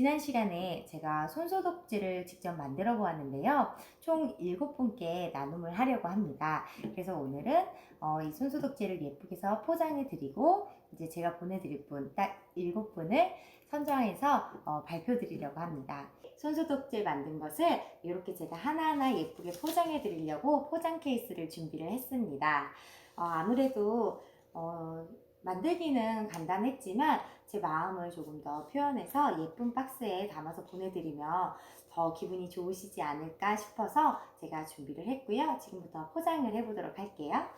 지난 시간에 제가 손소독제를 직접 만들어 보았는데요. 총 7분께 나눔을 하려고 합니다. 그래서 오늘은 어, 이 손소독제를 예쁘게 해서 포장해 드리고 이제 제가 보내드릴 분 딱 7분을 선정해서 어, 발표 드리려고 합니다. 손소독제 만든 것을 이렇게 제가 하나하나 예쁘게 포장해 드리려고 포장 케이스를 준비를 했습니다. 어, 아무래도 어, 만들기는 간단했지만 제 마음을 조금 더 표현해서 예쁜 박스에 담아서 보내드리면 더 기분이 좋으시지 않을까 싶어서 제가 준비를 했고요. 지금부터 포장을 해보도록 할게요.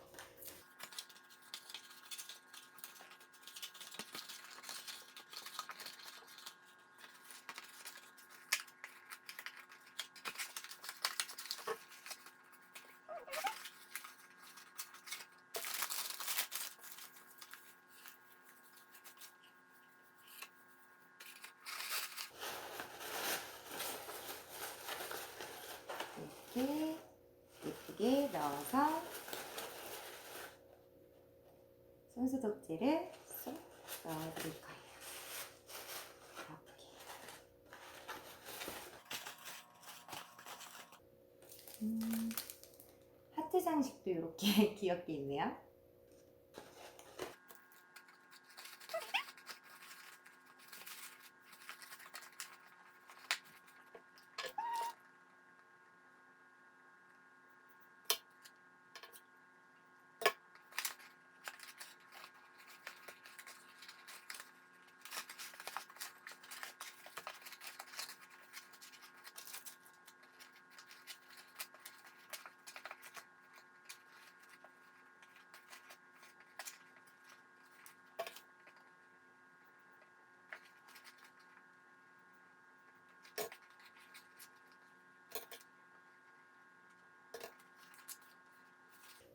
이렇게 예쁘게 넣어서 손소독제를 쏙 넣어드릴 거예요. 이렇게. 음, 하트 장식도 이렇게 귀엽게 있네요.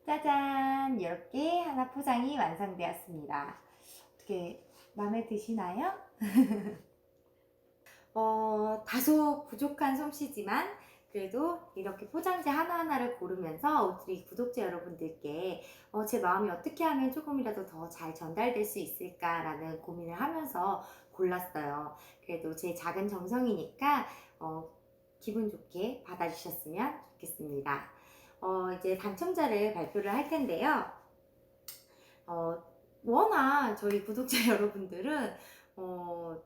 짜잔! 이렇게 하나 포장이 완성되었습니다. 어떻게 마음에 드시나요? 어, 다소 부족한 솜씨지만 그래도 이렇게 포장지 하나하나를 고르면서 우리 구독자 여러분들께 어, 제 마음이 어떻게 하면 조금이라도 더 잘 전달될 수 있을까라는 고민을 하면서 골랐어요. 그래도 제 작은 정성이니까 어, 기분 좋게 받아주셨으면 좋겠습니다. 어, 이제 당첨자를 발표를 할 텐데요. 어, 워낙 저희 구독자 여러분들은 어,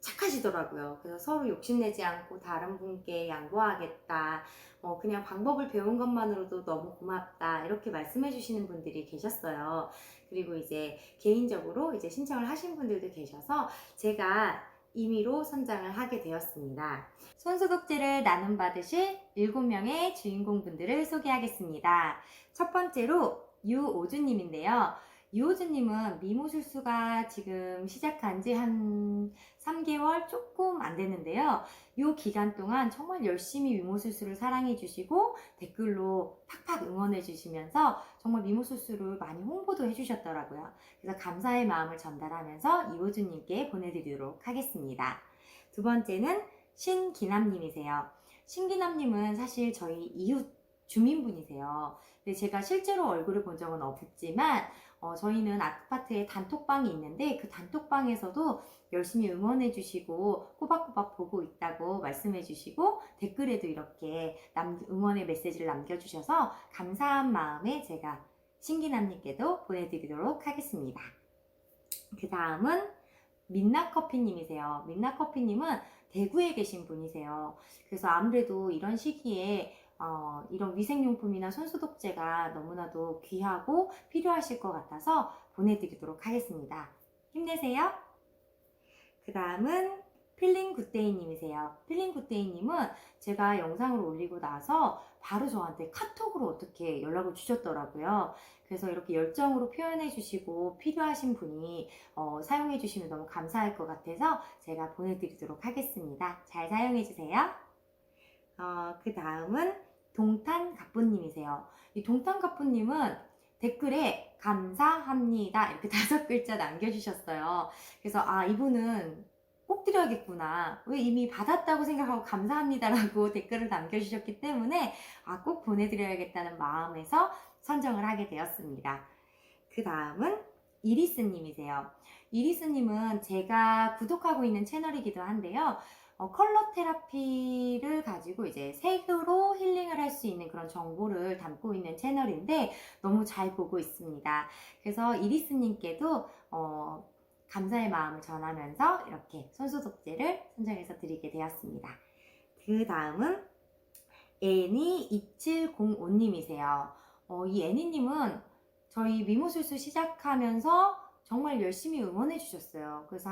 착하시더라고요. 그래서 서로 욕심내지 않고 다른 분께 양보하겠다. 어, 그냥 방법을 배운 것만으로도 너무 고맙다. 이렇게 말씀해 주시는 분들이 계셨어요. 그리고 이제 개인적으로 이제 신청을 하신 분들도 계셔서 제가 임의로 선정을 하게 되었습니다. 손소독제를 나눔 받으실 7명의 주인공분들을 소개하겠습니다. 첫 번째로 유오주님인데요. 유오주님은 미모술수가 지금 시작한 지 한 3개월 조금 안 됐는데요. 이 기간 동안 정말 열심히 미모술수를 사랑해 주시고 댓글로 팍팍 응원해 주시면서 정말 미모술수를 많이 홍보도 해 주셨더라고요. 그래서 감사의 마음을 전달하면서 이호주님께 보내드리도록 하겠습니다. 두 번째는 신기남님이세요. 신기남님은 사실 저희 이웃 주민분이세요. 근데 제가 실제로 얼굴을 본 적은 없지만 어, 저희는 아파트에 단톡방이 있는데 그 단톡방에서도 열심히 응원해 주시고 꼬박꼬박 보고 있다고 말씀해 주시고 댓글에도 이렇게 남, 응원의 메시지를 남겨주셔서 감사한 마음에 제가 신기남님께도 보내드리도록 하겠습니다. 그 다음은 민나커피님이세요. 민나커피님은 대구에 계신 분이세요. 그래서 아무래도 이런 시기에 어, 이런 위생용품이나 손소독제가 너무나도 귀하고 필요하실 것 같아서 보내드리도록 하겠습니다. 힘내세요. 그 다음은 필링 굿데이님이세요. 필링 굿데이님은 제가 영상을 올리고 나서 바로 저한테 카톡으로 어떻게 연락을 주셨더라고요. 그래서 이렇게 열정으로 표현해 주시고 필요하신 분이 어, 사용해 주시면 너무 감사할 것 같아서 제가 보내드리도록 하겠습니다. 잘 사용해 주세요. 어, 그 다음은 동탄 가쁘님이세요. 이 동탄 가쁘님은 댓글에 감사합니다 이렇게 다섯 글자 남겨주셨어요. 그래서 아 이분은 꼭 드려야겠구나. 왜 이미 받았다고 생각하고 감사합니다라고 댓글을 남겨주셨기 때문에 아 꼭 보내드려야겠다는 마음에서 선정을 하게 되었습니다. 그 다음은 이리스님이세요. 이리스님은 제가 구독하고 있는 채널이기도 한데요. 어, 컬러 테라피를 가지고 이제 색으로 힐링을 할 수 있는 그런 정보를 담고 있는 채널인데 너무 잘 보고 있습니다. 그래서 이리스님께도 어, 감사의 마음을 전하면서 이렇게 손소독제를 선정해서 드리게 되었습니다. 그 다음은 애니2705님이세요. 어, 이 애니님은 저희 미모술수 시작하면서 정말 열심히 응원해 주셨어요. 그래서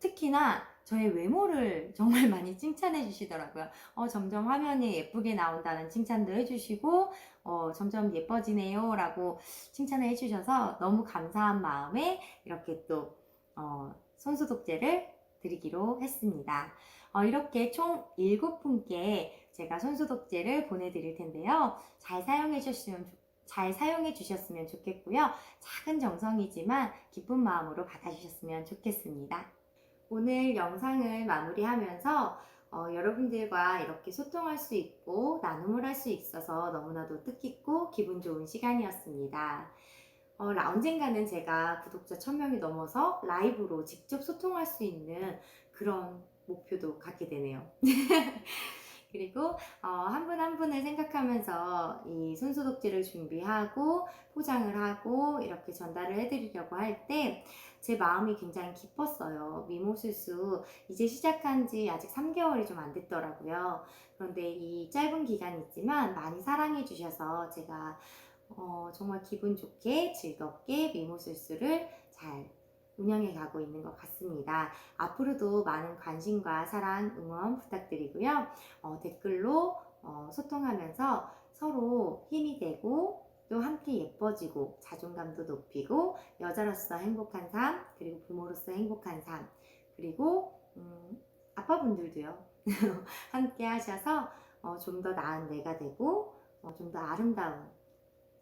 특히나 저의 외모를 정말 많이 칭찬해 주시더라고요. 어, 점점 화면이 예쁘게 나온다는 칭찬도 해주시고, 어, 점점 예뻐지네요. 라고 칭찬을 해주셔서 너무 감사한 마음에 이렇게 또, 어, 손소독제를 드리기로 했습니다. 어, 이렇게 총 7분께 제가 손소독제를 보내드릴 텐데요. 잘 사용해 주셨으면 좋- 잘 사용해 주셨으면 좋겠고요. 작은 정성이지만 기쁜 마음으로 받아주셨으면 좋겠습니다. 오늘 영상을 마무리하면서 어, 여러분들과 이렇게 소통할 수 있고 나눔을 할 수 있어서 너무나도 뜻깊고 기분 좋은 시간이었습니다. 어, 라- 언젠가는 제가 구독자 1000명이 넘어서 라이브로 직접 소통할 수 있는 그런 목표도 갖게 되네요. 그리고 어, 한분한 분을 생각하면서 이 손소독제를 준비하고 포장을 하고 이렇게 전달을 해드리려고 할 때 제 마음이 굉장히 기뻤어요. 미모술수 이제 시작한 지 아직 3개월이 좀 안 됐더라고요. 그런데 이 짧은 기간이 있지만 많이 사랑해 주셔서 제가 어, 정말 기분 좋게 즐겁게 미모술수를 잘 운영해 가고 있는 것 같습니다. 앞으로도 많은 관심과 사랑, 응원 부탁드리고요. 어, 댓글로 어, 소통하면서 서로 힘이 되고 또 함께 예뻐지고 자존감도 높이고 여자로서 행복한 삶 그리고 부모로서 행복한 삶 그리고 음, 아빠분들도요 함께 하셔서 어, 좀 더 나은 내가 되고 어, 좀 더 아름다운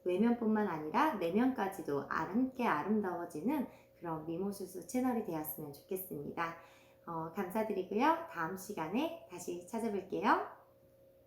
외면뿐만 아니라 내면까지도 함께 아름다워지는 그런 미모수수 채널이 되었으면 좋겠습니다. 어, 감사드리고요. 다음 시간에 다시 찾아뵐게요.